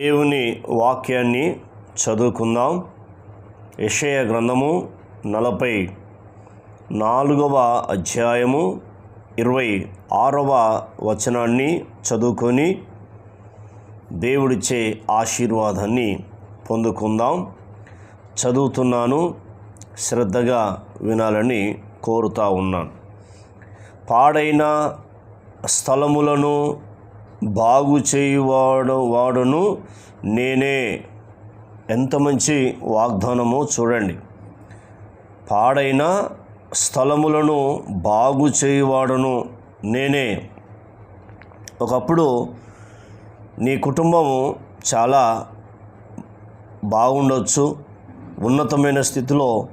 దేవుని వాక్యాన్ని చదువుకుందాం. యషయ గ్రంథము నలభై నాలుగవ అధ్యాయము ఇరవై ఆరవ వచనాన్ని చదువుకొని దేవుడిచ్చే ఆశీర్వాదాన్ని పొందుకుందాం. చదువుతున్నాను శ్రద్ధగా వినాలని కోరుతా ఉన్నాను. పాడైన స్థలములను బాగు చేయువాడు వాడును నేనే. ఎంత మంచి వాగ్దానమో చూడండి. పాడైన స్థలములను బాగు చేయువాడును నేనే. ఒకప్పుడు నీ కుటుంబము చాలా బాగుండొచ్చు ఉన్నతమైన స్థితిలో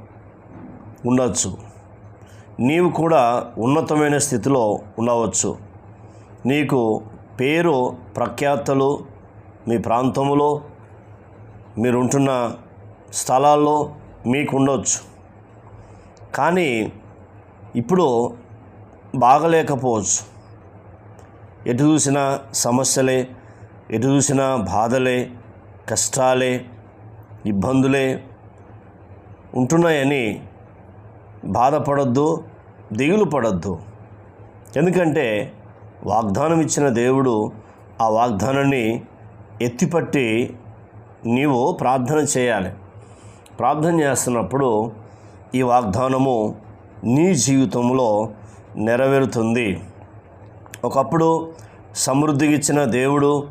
ఉండొచ్చు. నీవు కూడా ఉన్నతమైన స్థితిలో ఉండవచ్చు. నీకు పేరు ప్రఖ్యాతలు మీ ప్రాంతంలో మీరుంటున్న స్థలాల్లో మీకు ఉండొచ్చు కానీ ఇప్పుడు బాగలేకపోవచ్చు. ఎటు చూసినా సమస్యలే ఎటు చూసినా బాధలే కష్టాలే ఇబ్బందులే ఉంటున్నాయని బాధపడద్దు దిగులు పడద్దు ఎందుకంటే వాగ్దానం ఇచ్చిన దేవుడు ఆ వాగ్దానాన్ని ఎత్తిపట్టి నీవు ప్రార్థన చేయాలి. ప్రార్థన చేస్తున్నప్పుడు ఈ వాగ్దానము నీ జీవితంలో నెరవేరుతుంది. ఒకప్పుడు సమృద్ధికి ఇచ్చిన దేవుడు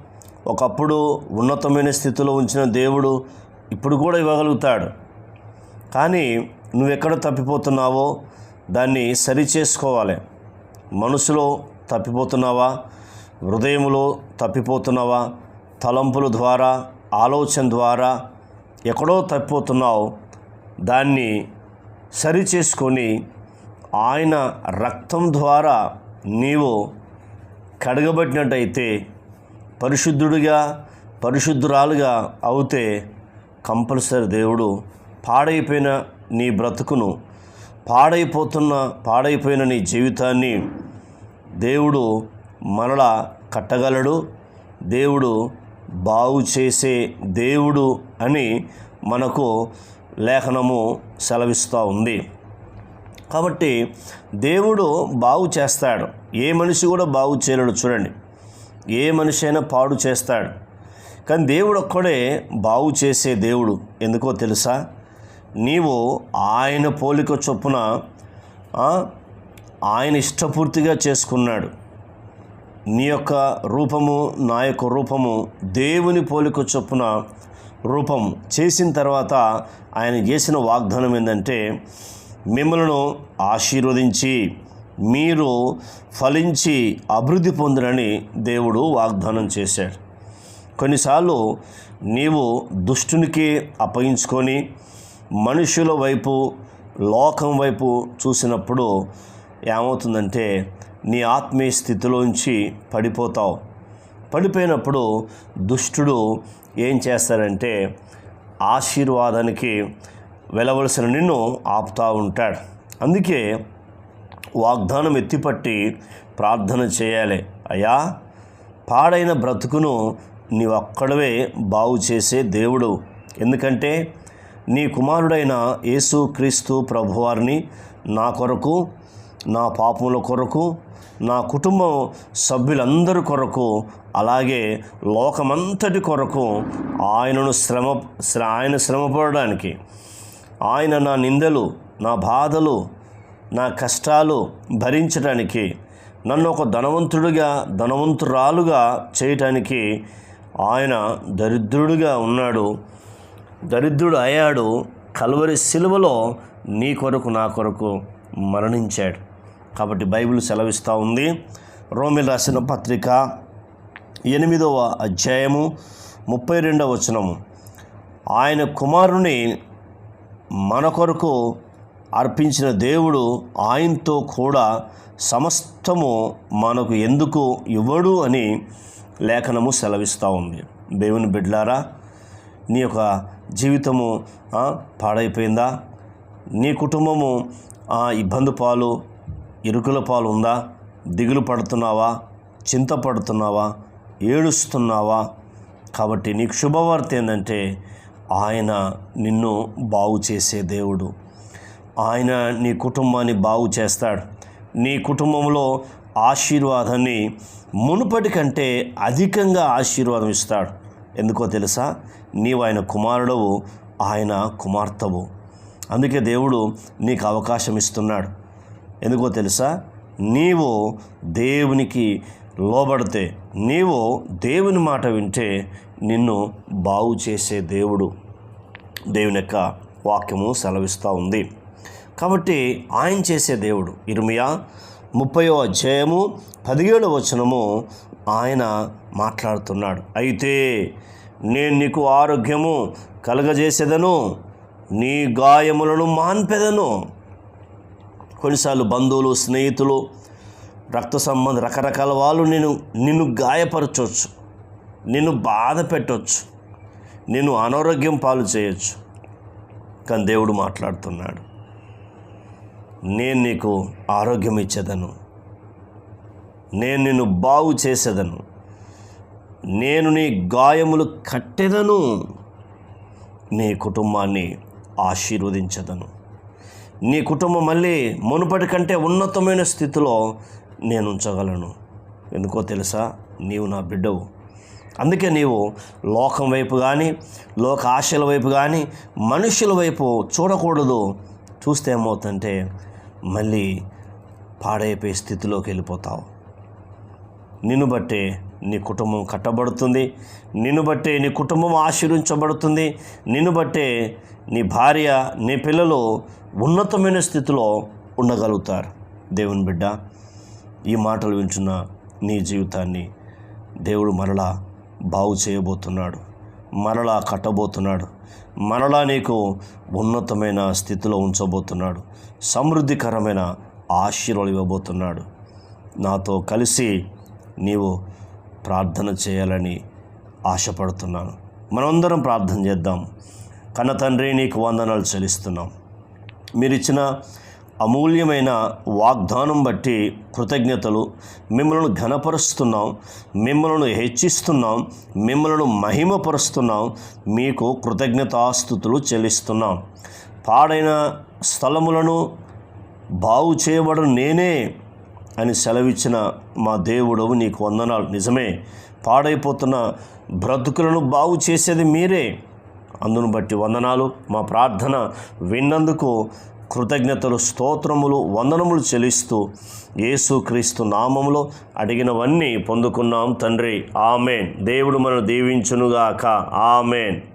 ఒకప్పుడు ఉన్నతమైన స్థితిలో ఉంచిన దేవుడు ఇప్పుడు కూడా ఇవ్వగలుగుతాడు. కానీ నువ్వెక్కడ తప్పిపోతున్నావో దాన్ని సరి చేసుకోవాలి. మనసులో తప్పిపోతున్నావా? హృదయములో తప్పిపోతున్నావా? తలంపుల ద్వారా ఆలోచన ద్వారా ఎక్కడో తప్పిపోతున్నావు. దాన్ని సరి చేసుకొని ఆయన రక్తం ద్వారా నీవు కడగబట్టినట్టయితే పరిశుద్ధుడిగా పరిశుద్ధురాలుగా అవుతే కంపల్సరీ దేవుడు పాడైపోయిన నీ బ్రతుకును పాడైపోతున్న పాడైపోయిన నీ జీవితాన్ని దేవుడు మనల కట్టగలడు. దేవుడు బాగు చేసే దేవుడు అని మనకు లేఖనము సెలవిస్తూ ఉంది. కాబట్టి దేవుడు బాగు చేస్తాడు. ఏ మనిషి కూడా బాగు చేయలేడు చూడండి. ఏ మనిషి అయినా పాడు చేస్తాడు. కానీ దేవుడు ఒక్కడే బాగు చేసే దేవుడు ఎందుకో తెలుసా? నీవు ఆయన పోలిక చొప్పున ఆయన ఇష్టపూర్తిగా చేసుకున్నాడు. నీ యొక్క రూపము నా యొక్క రూపము దేవుని పోలిక చొప్పున రూపం చేసిన తర్వాత ఆయన చేసిన వాగ్దానం ఏంటంటే మిమ్మలను ఆశీర్వదించి మీరు ఫలించి అభివృద్ధి పొందరని దేవుడు వాగ్దానం చేశాడు. కొన్నిసార్లు నీవు దుష్టునికి అప్పగించుకొని మనుషుల వైపు లోకం వైపు చూసినప్పుడు ఏమవుతుందంటే నీ ఆత్మీయ స్థితిలోంచి పడిపోతావు. పడిపోయినప్పుడు దుష్టుడు ఏం చేస్తాడంటే ఆశీర్వాదానికి వెళ్ళవలసిన నిన్ను ఆపుతూ ఉంటాడు. అందుకే వాగ్దానం ఎత్తిపట్టి ప్రార్థన చేయాలి. అయ్యా పాడైన బ్రతుకును నీవక్కడవే బాగు చేసే దేవుడు. ఎందుకంటే నీ కుమారుడైన యేసు క్రీస్తు ప్రభువారిని నా కొరకు నా పాపముల కొరకు నా కుటుంబం సభ్యులందరి కొరకు అలాగే లోకమంతటి కొరకు ఆయనను శ్రమ శ్ర ఆయన శ్రమపడడానికి. ఆయన నా నిందలు నా బాధలు నా కష్టాలు భరించడానికి నన్ను ఒక ధనవంతుడిగా ధనవంతురాలుగా చేయటానికి ఆయన దరిద్రుడిగా ఉన్నాడు. దరిద్రుడు అయ్యాడు కలువరి సిలువలో నీ కొరకు నా కొరకు మరణించాడు. కాబట్టి బైబిల్ సెలవిస్తూ ఉంది. రోమిల్ రాసిన పత్రిక ఎనిమిదవ అధ్యాయము ముప్పై రెండవ వచనము. ఆయన కుమారుని మన కొరకు అర్పించిన దేవుడు ఆయనతో కూడా సమస్తము మనకు ఎందుకు ఇవ్వడు అని లేఖనము సెలవిస్తూ ఉంది. దేవుని బిడ్లారా నీ యొక్క జీవితము పాడైపోయిందా? నీ కుటుంబము ఆ, ఇబ్బంది పాలు ఇరుకుల పాలు ఉందా దిగులు పడుతున్నావా? చింతపడుతున్నావా ఏడుస్తున్నావా? కాబట్టి నీకు శుభవార్త ఏంటంటే ఆయన నిన్ను బాగు చేసే దేవుడు. ఆయన నీ కుటుంబాన్ని బాగు చేస్తాడు. నీ కుటుంబంలో ఆశీర్వాదాన్ని మునుపటి కంటే అధికంగా ఆశీర్వాదం ఇస్తాడు. ఎందుకో తెలుసా? నీవు ఆయన కుమారుడవు ఆయన కుమార్తెవు. అందుకే దేవుడు నీకు అవకాశం ఇస్తున్నాడు. ఎందుకో తెలుసా? నీవు దేవునికి లోబడితే నీవు దేవుని మాట వింటే నిన్ను బాగు చేసే దేవుడు దేవుని యొక్క వాక్యము సెలవిస్తూ ఉంది. కాబట్టి ఆయన చేసే దేవుడు ఇర్మియా ముప్పయో అధ్యాయము పదిహేడు వచనము ఆయన మాట్లాడుతున్నాడు. అయితే నేను నీకు ఆరోగ్యము కలగజేసేదను నీ గాయములను మాన్పెదను. కొన్నిసార్లు బంధువులు స్నేహితులు రక్త సంబంధ రకరకాల వాళ్ళు నేను నిన్ను గాయపరచవచ్చు నిన్ను బాధ పెట్టవచ్చు నిన్ను అనారోగ్యం పాలు చేయొచ్చు. కానీ దేవుడు మాట్లాడుతున్నాడు. నేను నీకు ఆరోగ్యం ఇచ్చేదను. నేను నిన్ను బాగు చేసేదను. నేను నీ గాయములు కట్టెదను. నీ కుటుంబాన్ని ఆశీర్వదించదను. నీ కుటుంబం మళ్ళీ మునుపటి కంటే ఉన్నతమైన స్థితిలో నేను ఉంచగలను. ఎందుకో తెలుసా? నీవు నా బిడ్డవు. అందుకే నీవు లోకం వైపు కానీ లోక ఆశల వైపు కానీ మనుషుల వైపు చూడకూడదు. చూస్తే ఏమవుతుందంటే మళ్ళీ పాడైపోయే స్థితిలోకి వెళ్ళిపోతావు. నిన్ను బట్టే నీ కుటుంబం కట్టబడుతుంది. నిన్ను బట్టే నీ కుటుంబం ఆశీర్వించబడుతుంది. నిన్ను బట్టే నీ భార్య నీ పిల్లలు ఉన్నతమైన స్థితిలో ఉండగలుగుతారు. దేవుని బిడ్డ ఈ మాటలు వింటున్న నీ జీవితాన్ని దేవుడు మరలా బాగు చేయబోతున్నాడు. మరలా కట్టబోతున్నాడు. మరలా నీకు ఉన్నతమైన స్థితిలో ఉంచబోతున్నాడు. సమృద్ధికరమైన ఆశీర్వాలు ఇవ్వబోతున్నాడు. నాతో కలిసి నీవు ప్రార్థన చేయాలని ఆశపడుతున్నాను. మనమందరం ప్రార్థన చేద్దాం. కన్న తండ్రి నీకు వందనాలు చెల్లిస్తున్నాం. మీరు ఇచ్చిన అమూల్యమైన వాగ్దానం బట్టి కృతజ్ఞతలు. మిమ్మల్ని ఘనపరుస్తున్నాం. మిమ్మల్ని హెచ్చిస్తున్నాం. మిమ్మల్ని మహిమపరుస్తున్నాం. మీకు కృతజ్ఞతాస్థుతులు చెల్లిస్తున్నాం. పాడైన స్థలములను బాగు చేయబడు నేనే అని సెలవిచ్చిన మా దేవుడవు నీకు వందనాలు. నిజమే పాడైపోతున్న బ్రతుకులను బాగు చేసేది మీరే. అందును బట్టి వందనాలు. మా ప్రార్థన విన్నందుకు కృతజ్ఞతలు స్తోత్రములు వందనములు చెల్లిస్తూ యేసుక్రీస్తు నామములో అడిగినవన్నీ పొందుకున్నాం తండ్రి. ఆమెన్. దేవుడు మనం దీవించునుగాక. ఆమెన్.